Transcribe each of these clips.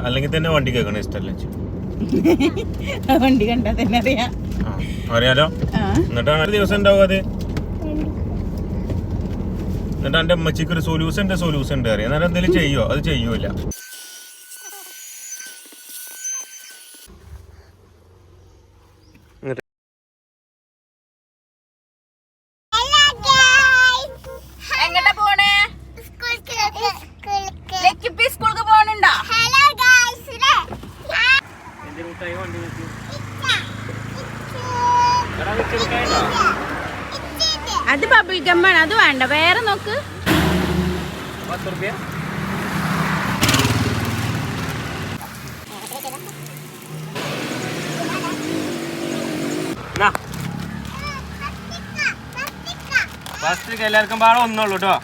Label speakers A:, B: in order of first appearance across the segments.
A: അല്ലെങ്കിൽ തന്നെ വണ്ടി കേൾക്കണം ഇഷ്ടല്ല
B: വണ്ടി കണ്ടാ തന്നെ അറിയാം.
A: അറിയാലോ?
B: ആ.
A: എന്നിട്ടാണ് ഒരു ദിവസം ഉണ്ടാവും അത്? എന്നിട്ട് എന്റെ അമ്മച്ചിക്ക് ഒരു സൊല്യൂഷൻ ഉണ്ട് സൊല്യൂഷൻ ഉണ്ട് അറിയാം. എന്നാലും എന്തെങ്കിലും ചെയ്യോ അത് ചെയ്യൂല
B: അത് ബബിൾ ഗമ്മാണ് അത് വേണ്ട. വേറെ നോക്ക്.
A: ഫസ്റ്റ് എല്ലാവർക്കും പാടെ ഒന്നുള്ളൂ കേട്ടോ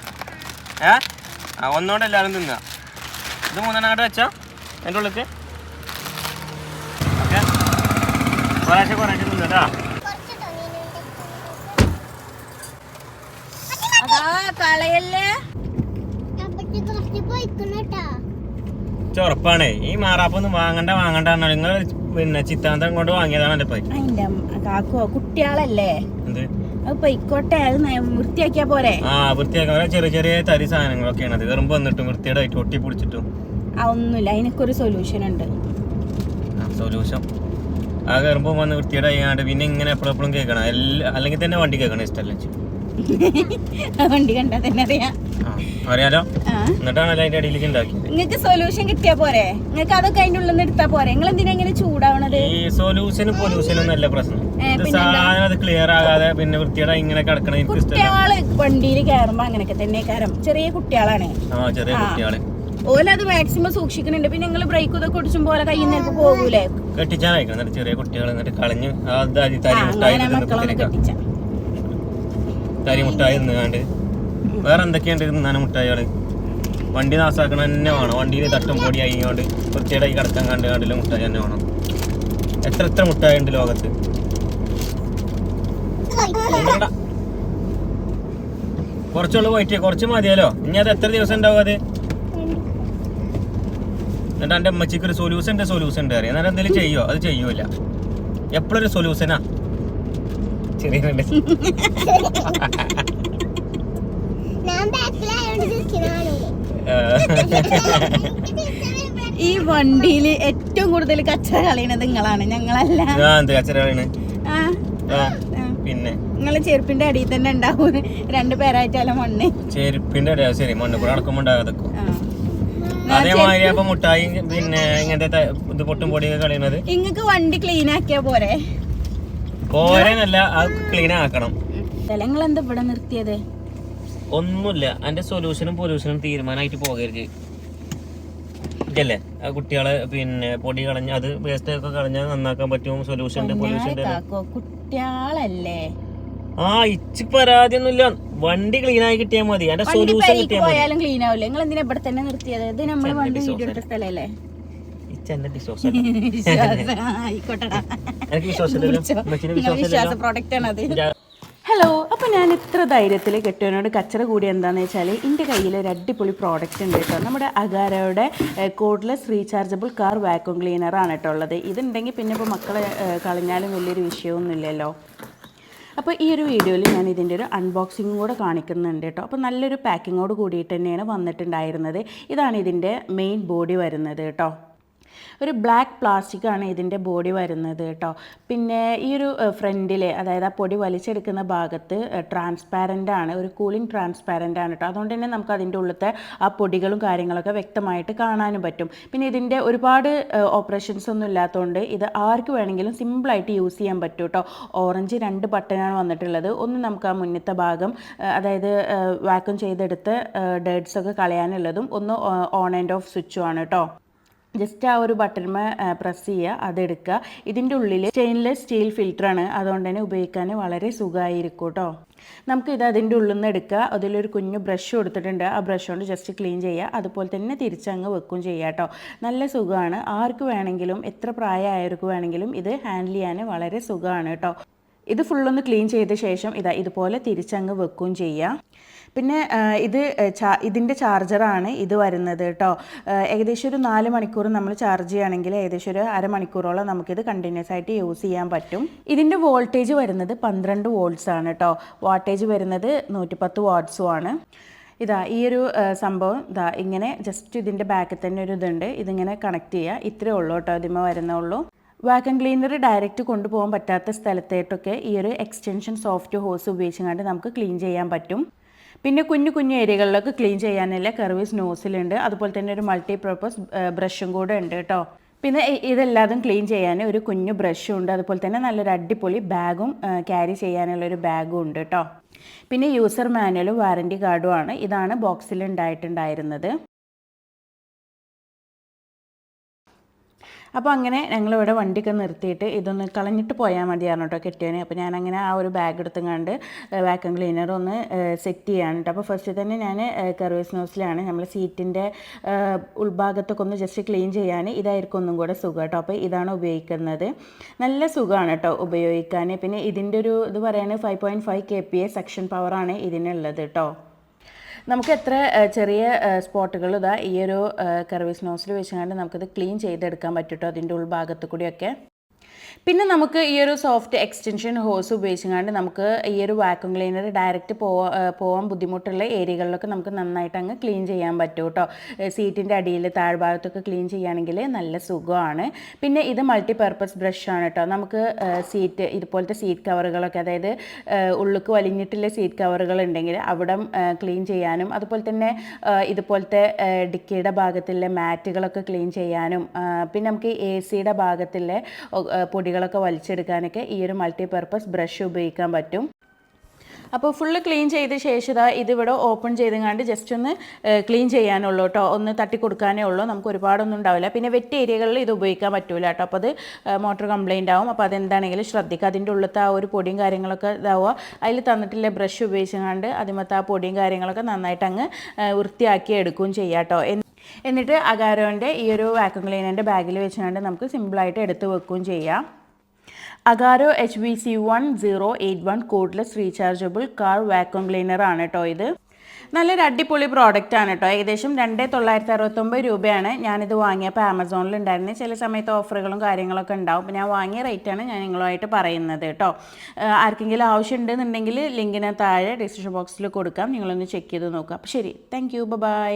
A: ഏ? ആ ഒന്നുകൊണ്ട് എല്ലാവരും തിന്നുക ഇത് മൂന്നെണ്ണാട്ട് വെച്ചോ. എന്റെ ഉള്ളിക്ക്. ഓക്കെ. കുറേശ്ശെ കുറേശ്ശെ തിന്നട്ടോ.
B: അതാ കളയല്ലേ
A: ഈ മാറാപ്പൊന്നും വാങ്ങണ്ട വാങ്ങണ്ട നിങ്ങൾ പിന്നെ ചിത്താന്തം കൊണ്ട് വാങ്ങിയതാണ് എന്റെ പൈ
B: അതിന്റെ കാക്കോ കുട്ടികളല്ലേ
A: എന്ത്?
B: അത് പൊയ്ക്കോട്ടെ അത് വൃത്തിയാക്കിയാ പോരെ.
A: ആ വൃത്തിയാക്കാൻ ചെറിയ ചെറിയ തരി സാധനങ്ങളൊക്കെയാണ്. അത് വെറും വന്നിട്ടും വൃത്തിയായിട്ട് ഒട്ടി പിടിച്ചിട്ടും.
B: ആ ഒന്നുമില്ല. അതിനൊക്കെ സൊല്യൂഷൻ ഉണ്ട്.
A: സൊല്യൂഷൻ ആ കയറുമ്പോൾ വന്ന് വൃത്തിയുടെ ചെയ്യാണ്ട് പിന്നെ ഇങ്ങനെ എപ്പോഴും എപ്പോഴും കേൾക്കണം. എല്ലാ അല്ലെങ്കിൽ തന്നെ വണ്ടി കേൾക്കണം ഇഷ്ടമല്ല
B: ആ വണ്ടി കണ്ടാ തന്നെ അറിയാം.
A: അറിയാലോ എന്നിട്ടാണല്ലോ അതിന്റെ അടിയിലേക്ക് ഉണ്ടാക്കിയത്
B: നിങ്ങക്ക് സൊല്യൂഷൻ കിട്ടിയാ പോരെ? നിങ്ങക്ക് അതൊക്കെ അതിന്റെ ഉള്ളിൽ നിന്ന് എടുത്താ പോരെ? നിങ്ങൾ എന്തിനാ ഇങ്ങനെ ചൂടാവണത്?
A: ഈ സൊല്യൂഷനും പൊല്യൂഷനും നല്ല പ്രശ്നം. സാധനം അത് ക്ലിയർ ആകാതെ പിന്നെ വൃത്തിയുടെ ഇങ്ങനെ കിടക്കണ എനിക്ക്
B: കുട്ടികൾ വണ്ടിയിൽ കയറുമ്പോ അങ്ങനെയൊക്കെ തന്നെ കയറും. ചെറിയ കുട്ടികളാണ്
A: ആ ചെറിയ. കുട്ടികൾ
B: ഓലത് മാക്സിമം സൂക്ഷിക്കുന്നുണ്ട്. പിന്നെ നിങ്ങൾ ബ്രേക്ക് ഇതൊക്കെ ഒടിച്ചും പോലെ കയ്യിൽ നിന്ന് പോകൂലേ?
A: ചെറിയ കുട്ടികൾ എന്നിട്ട് കളഞ്ഞ്
B: മക്കളൊന്ന്
A: കുത്തിരിക്കാം തരി മുട്ടായി നിന്നാണ്ട് വേറെ എന്തൊക്കെയുണ്ട് തിന്നാനും മുട്ടായികൾ വണ്ടി നാസാക്കണ തന്നെ വേണം. വണ്ടിയിൽ തട്ടും പൊടി അയ്യോണ്ട് വൃത്തിയുടെ ഈ കിടക്കാൻ കണ്ട് കണ്ടില്ല മുട്ടായി തന്നെ വേണം. എത്ര എത്ര മുട്ടായി ഉണ്ട് ലോകത്ത് കുറച്ചുള്ളു പോയിട്ടേ. കുറച്ച് മതിയല്ലോ. ഇനി അത് എത്ര ദിവസം ഉണ്ടാവും അത്? എന്നിട്ട് എന്റെ അമ്മച്ചിക്ക് ഒരു സൊല്യൂഷൻ ഉണ്ട് സൊല്യൂഷൻ ഉണ്ട്. അറിയാം? എന്നാലും എന്തെങ്കിലും ചെയ്യോ അത് ചെയ്യൂല എപ്പോഴൊരു സൊല്യൂഷനാ ചെറിയ
B: ഈ വണ്ടിയിൽ ഏറ്റവും കൂടുതൽ കച്ചറ കളയണത് നിങ്ങളാണ് ഞങ്ങളല്ല.
A: പിന്നെ?
B: നിങ്ങളെ ചെരുപ്പിന്റെ അടിയിൽ തന്നെ ഉണ്ടാവും രണ്ട് പേരായിട്ടല്ല മണ്ണ്.
A: ചെരുപ്പിന്റെ അടിയാ ശരി മണ്ണ് കൂടെ അടക്കുമ്പോ ഉണ്ടാകാതൊക്കെ. അതേമാതിരി അപ്പൊ മുട്ടായി പിന്നെ ഇങ്ങനത്തെ ഇത് പൊട്ടും പൊടിയൊക്കെ കളയുന്നത്
B: ഇങ്ങക്ക് വണ്ടി ക്ലീൻ ആക്കിയാ പോരെ?
A: പോരെന്നല്ല അത് ക്ലീൻ ആക്കണം.
B: സ്ഥലങ്ങൾ എന്താ ഇവിടെ നിർത്തിയത്?
A: ഒന്നുമില്ല അന്റെ സൊല്യൂഷനും പൊല്യൂഷനും തീരുമാനമായിട്ട് പോകരുത്. ഇതല്ലേ? ആ കുട്ടികളെ പിന്നെ പൊടി കളഞ്ഞ അത് വേസ്റ്റ് ഒക്കെ കളഞ്ഞാൽ നന്നാക്കാൻ പറ്റും സൊല്യൂഷൻ ഉണ്ട് പൊല്യൂഷൻ ഉണ്ട്
B: കുട്ടിയാളല്ലേ?
A: ആ ഇച്ച് പരാതിയൊന്നുമില്ല. വണ്ടി ക്ലീൻ ആയി കിട്ടിയാൽ മതി.
B: അന്റെ
A: സൊല്യൂഷൻ കിട്ടിയാൽ മതി.
B: ക്ലീൻ ആവില്ല? നിങ്ങൾ എന്തിനാ ഇവിടെ തന്നെ നിർത്തിയത്? ഇത് നമ്മൾ വണ്ടി വീഡിയോ എടുത്ത സ്ഥലല്ലേ
A: വിശ്വാസം എനിക്ക്
B: വിശ്വാസ. പ്രോഡക്റ്റ് ഹലോ അപ്പോൾ ഞാൻ ഇത്ര ധൈര്യത്തിൽ കെട്ടിയവനോട് കച്ചറ കൂടി എന്താണെന്ന് വെച്ചാൽ എന്റെ കയ്യിൽ ഒരു അടിപൊളി പ്രോഡക്റ്റ് ഉണ്ട് കേട്ടോ. നമ്മുടെ അഗാരയുടെ കോഡ്ലെസ് റീചാർജബിൾ കാർ വാക്യൂം ക്ലീനറാണ് കേട്ടോ ഉള്ളത്. ഇതുണ്ടെങ്കിൽ പിന്നെ ഇപ്പോൾ മക്കളെ കളഞ്ഞാലും വലിയൊരു വിഷയമൊന്നുമില്ലല്ലോ അപ്പോൾ ഈ ഒരു വീഡിയോയിൽ ഞാൻ ഇതിന്റെ ഒരു അൺബോക്സിംഗ് കൂടെ കാണിക്കുന്നുണ്ട് കേട്ടോ. അപ്പോൾ നല്ലൊരു പാക്കിങ്ങോട് കൂടിയിട്ട് തന്നെയാണ് വന്നിട്ടുണ്ടായിരുന്നത്. ഇതാണ് ഇതിന്റെ മെയിൻ ബോഡി വരുന്നത് കേട്ടോ. ഒരു ബ്ലാക്ക് പ്ലാസ്റ്റിക് ആണ് ഇതിന്റെ ബോഡി വരുന്നത് കേട്ടോ. പിന്നെ ഈ ഒരു ഫ്രണ്ടിൽ അതായത് ആ പൊടി വലിച്ചെടുക്കുന്ന ഭാഗത്ത് ട്രാൻസ്പാരന്റ് ആണ് ഒരു കൂളിംഗ് ട്രാൻസ്പാരന്റ് ആണ് കേട്ടോ. അതുകൊണ്ട് തന്നെ നമുക്ക് അതിന്റെ ഉള്ളത്തെ ആ പൊടികളും കാര്യങ്ങളൊക്കെ വ്യക്തമായിട്ട് കാണാനും പറ്റും. പിന്നെ ഇതിന്റെ ഒരുപാട് ഓപ്പറേഷൻസ് ഒന്നും ഇല്ലാത്തതുകൊണ്ട് ഇത് ആർക്ക് വേണമെങ്കിലും സിമ്പിളായിട്ട് യൂസ് ചെയ്യാൻ പറ്റും കേട്ടോ. ഓറഞ്ച് രണ്ട് ബട്ടനാണ് വന്നിട്ടുള്ളത്. ഒന്ന് നമുക്ക് ആ മുന്നത്തെ ഭാഗം അതായത് വാക്വം ചെയ്തെടുത്ത് ഡേഡ്സൊക്കെ കളയാനുള്ളതും ഒന്ന് ഓൺ ആൻഡ് ഓഫ് സ്വിച്ചും ആണ് കേട്ടോ. ജസ്റ്റ് ആ ഒരു ബട്ടൺമ പ്രസ് ചെയ്യുക അതെടുക്കുക ഇതിന്റെ ഉള്ളിൽ സ്റ്റെയിൻലെസ് സ്റ്റീൽ ഫിൽറ്ററാണ് അതുകൊണ്ട് തന്നെ ഉപയോഗിക്കാൻ വളരെ സുഖമായിരിക്കും കേട്ടോ നമുക്ക് ഇത് അതിന്റെ ഉള്ളിൽ നിന്ന് എടുക്കുക. അതിലൊരു കുഞ്ഞു ബ്രഷ് കൊടുത്തിട്ടുണ്ട്. ആ ബ്രഷ് കൊണ്ട് ജസ്റ്റ് ക്ലീൻ ചെയ്യുക. അതുപോലെ തന്നെ തിരിച്ചങ്ങ് വെക്കും ചെയ്യുക കേട്ടോ നല്ല സുഖമാണ്. ആർക്ക് വേണമെങ്കിലും എത്ര പ്രായമായവർക്ക് വേണമെങ്കിലും ഇത് ഹാൻഡിൽ ചെയ്യാൻ വളരെ സുഖമാണ് കേട്ടോ ഇത് ഫുള്ളൊന്ന് ക്ലീൻ ചെയ്ത ശേഷം ഇതാ ഇതുപോലെ തിരിച്ചങ്ങ് വെക്കുകയും ചെയ്യാം. പിന്നെ ഇത് ചാ ഇതിന്റെ ചാർജറാണ് ഇത് വരുന്നത് കേട്ടോ ഏകദേശം ഒരു നാല് മണിക്കൂർ നമ്മൾ ചാർജ് ചെയ്യുകയാണെങ്കിൽ ഏകദേശം ഒരു അരമണിക്കൂറോളം നമുക്കിത് കണ്ടിന്യൂസ് ആയിട്ട് യൂസ് ചെയ്യാൻ പറ്റും. ഇതിന്റെ വോൾട്ടേജ് വരുന്നത് പന്ത്രണ്ട് വോൾട്ട്സ് ആണ് കേട്ടോ വാട്ടേജ് വരുന്നത് നൂറ്റിപ്പത്ത് വാട്ട്സും ആണ്. ഇതാ ഈ ഒരു സംഭവം ഇതാ ഇങ്ങനെ ജസ്റ്റ് ഇതിന്റെ ബാക്കിൽ തന്നെ ഒരു ഇതുണ്ട്. ഇതിങ്ങനെ കണക്ട് ചെയ്യുക. ഇത്രയേ ഉള്ളൂ കേട്ടോ ഇതിമ വരുന്നുള്ളൂ വാക്വം ക്ലീനർ ഡയറക്റ്റ് കൊണ്ടുപോകാൻ പറ്റാത്ത സ്ഥലത്തേട്ടൊക്കെ ഈ ഒരു എക്സ്റ്റൻഷൻ സോഫ്റ്റ് ഹോസ് ഉപയോഗിച്ചുകൊണ്ട് നമുക്ക് ക്ലീൻ ചെയ്യാൻ പറ്റും. പിന്നെ കുഞ്ഞു കുഞ്ഞു ഏരിയകളിലൊക്കെ ക്ലീൻ ചെയ്യാനുള്ള കർവീസ് നോസിലുണ്ട് അതുപോലെ തന്നെ ഒരു മൾട്ടി പർപ്പസ് ബ്രഷും കൂടെ ഉണ്ട് കേട്ടോ. പിന്നെ ഇതെല്ലാതും ക്ലീൻ ചെയ്യാൻ ഒരു കുഞ്ഞു ബ്രഷും ഉണ്ട്. അതുപോലെ തന്നെ നല്ലൊരു അടിപൊളി ബാഗും ക്യാരി ചെയ്യാനുള്ള ഒരു ബാഗും ഉണ്ട് കേട്ടോ. പിന്നെ യൂസർ മാനുവലും വാറന്റി കാർഡുമാണ് ഇതാണ് ബോക്സിൽ ഉണ്ടായിട്ടുണ്ടായിരുന്നത്. അപ്പോൾ അങ്ങനെ ഞങ്ങളിവിടെ വണ്ടിയൊക്കെ നിർത്തിയിട്ട് ഇതൊന്ന് കളഞ്ഞിട്ട് പോയാൽ മതിയായിരുന്നു കേട്ടോ കെട്ടിയവന് അപ്പോൾ ഞാനങ്ങനെ ആ ഒരു ബാഗ് എടുത്തും കണ്ട് വാക്വം ക്ലീനർ ഒന്ന് സെറ്റ് ചെയ്യാനുണ്ട്. അപ്പോൾ ഫസ്റ്റ് തന്നെ ഞാൻ കർവേസ് നോസിലാണ് നമ്മൾ സീറ്റിന്റെ ഉൾഭാഗത്തൊക്കെ ഒന്ന് ജസ്റ്റ് ക്ലീൻ ചെയ്യാൻ ഇതായിരിക്കും ഒന്നും കൂടെ സുഖം കേട്ടോ. അപ്പോൾ ഇതാണ് ഉപയോഗിക്കുന്നത്. നല്ല സുഖമാണ് കേട്ടോ ഉപയോഗിക്കാൻ പിന്നെ ഇതിന്റെ ഒരു ഇത് പറയുന്നത് five point five K P A suction പവറാണ് ഇതിനുള്ളത് കേട്ടോ. നമുക്ക് എത്ര ചെറിയ സ്പോട്ടുകൾ ഇതാ ഈ ഒരു കർവീസ് നോസിൽ വെച്ചുകൊണ്ട് നമുക്കിത് ക്ലീൻ ചെയ്തെടുക്കാൻ പറ്റും അതിന്റെ ഉൾഭാഗത്ത് കൂടിയൊക്കെ? പിന്നെ നമുക്ക് ഈ ഒരു സോഫ്റ്റ് എക്സ്റ്റൻഷൻ ഹോസ് ഉപയോഗിച്ചുകൊണ്ട് നമുക്ക് ഈ ഒരു വാക്യൂം ക്ലീനർ ഡയറക്റ്റ് പോവാൻ ബുദ്ധിമുട്ടുള്ള ഏരിയകളിലൊക്കെ നമുക്ക് നന്നായിട്ട് അങ്ങ് ക്ലീൻ ചെയ്യാൻ പറ്റും കേട്ടോ സീറ്റിന്റെ അടിയിൽ താഴ്ഭാഗത്തൊക്കെ ക്ലീൻ ചെയ്യുകയാണെങ്കിൽ നല്ല സുഖമാണ്. പിന്നെ ഇത് മൾട്ടി പർപ്പസ് ബ്രഷാണ് കേട്ടോ നമുക്ക് സീറ്റ് ഇതുപോലത്തെ സീറ്റ് കവറുകളൊക്കെ അതായത് ഉള്ളുക്ക് വലിഞ്ഞിട്ടുള്ള സീറ്റ് കവറുകൾ ഉണ്ടെങ്കിൽ അവിടെ ക്ലീൻ ചെയ്യാനും അതുപോലെ തന്നെ ഇതുപോലത്തെ ഡിക്കിയുടെ ഭാഗത്തുള്ള മാറ്റുകളൊക്കെ ക്ലീൻ ചെയ്യാനും പിന്നെ നമുക്ക് എ സിയുടെ ഏഹ്, പൊടികളൊക്കെ വലിച്ചെടുക്കാനൊക്കെ ഈ ഒരു മൾട്ടി പർപ്പസ് ബ്രഷ് ഉപയോഗിക്കാൻ പറ്റും. അപ്പോൾ ഫുള്ള് ക്ലീൻ ചെയ്ത ശേഷം ഇതാ ഇതിവിടെ ഓപ്പൺ ചെയ്തെങ്ങാണ്ട് ജസ്റ്റ് ഒന്ന് ക്ലീൻ ചെയ്യാനുള്ളൂ കേട്ടോ ഒന്ന് തട്ടി കൊടുക്കാനേ ഉള്ളൂ. നമുക്ക് ഒരുപാടൊന്നും ഉണ്ടാവില്ല. പിന്നെ വെറ്റ് ഏരിയകളിൽ ഇത് ഉപയോഗിക്കാൻ പറ്റില്ല കേട്ടോ അപ്പോൾ അത് മോട്ടോർ കംപ്ലൈന്റ് ആവും. അപ്പോൾ അതെന്താണെങ്കിലും ശ്രദ്ധിക്കുക. അതിന്റെ ഉള്ളത്തെ ആ ഒരു പൊടിയും കാര്യങ്ങളൊക്കെ ഇതാവുക. അതിൽ തന്നിട്ടില്ല ബ്രഷ് ഉപയോഗിച്ചുകൊണ്ട് അതിമത്തെ ആ പൊടിയും കാര്യങ്ങളൊക്കെ നന്നായിട്ട് അങ്ങ് വൃത്തിയാക്കി എടുക്കുകയും ചെയ്യാം കേട്ടോ എന്നിട്ട് അകാരോന്റെ ഈ ഒരു വാക്യൂം ക്ലീനറിന്റെ ബാഗിൽ വെച്ചുകൊണ്ട് നമുക്ക് സിമ്പിളായിട്ട് എടുത്ത് വെക്കുകയും ചെയ്യാം. Agaro H B C one zero eight one cordless rechargeable car vacuum ആണ് കേട്ടോ ഇത്. നല്ലൊരു അടിപൊളി പ്രോഡക്റ്റ് ആണ് കേട്ടോ ഏകദേശം രണ്ട് തൊള്ളായിരത്തി അറുപത്തൊമ്പത് രൂപയാണ് ഞാനിത് വാങ്ങിയപ്പോൾ ആമസോണിൽ ഉണ്ടായിരുന്നത് ചില സമയത്ത് ഓഫറുകളും കാര്യങ്ങളൊക്കെ ഉണ്ടാവും. അപ്പോൾ ഞാൻ വാങ്ങിയ റേറ്റാണ് ഞാൻ നിങ്ങളുമായിട്ട് പറയുന്നത് കേട്ടോ ആർക്കെങ്കിലും ആവശ്യമുണ്ടെന്നുണ്ടെങ്കിൽ ലിങ്കിന് താഴെ ഡിസ്ക്രിപ്ഷൻ ബോക്സിൽ കൊടുക്കാം. നിങ്ങളൊന്ന് ചെക്ക് ചെയ്ത് നോക്കുക. അപ്പോൾ ശരി. Thank you by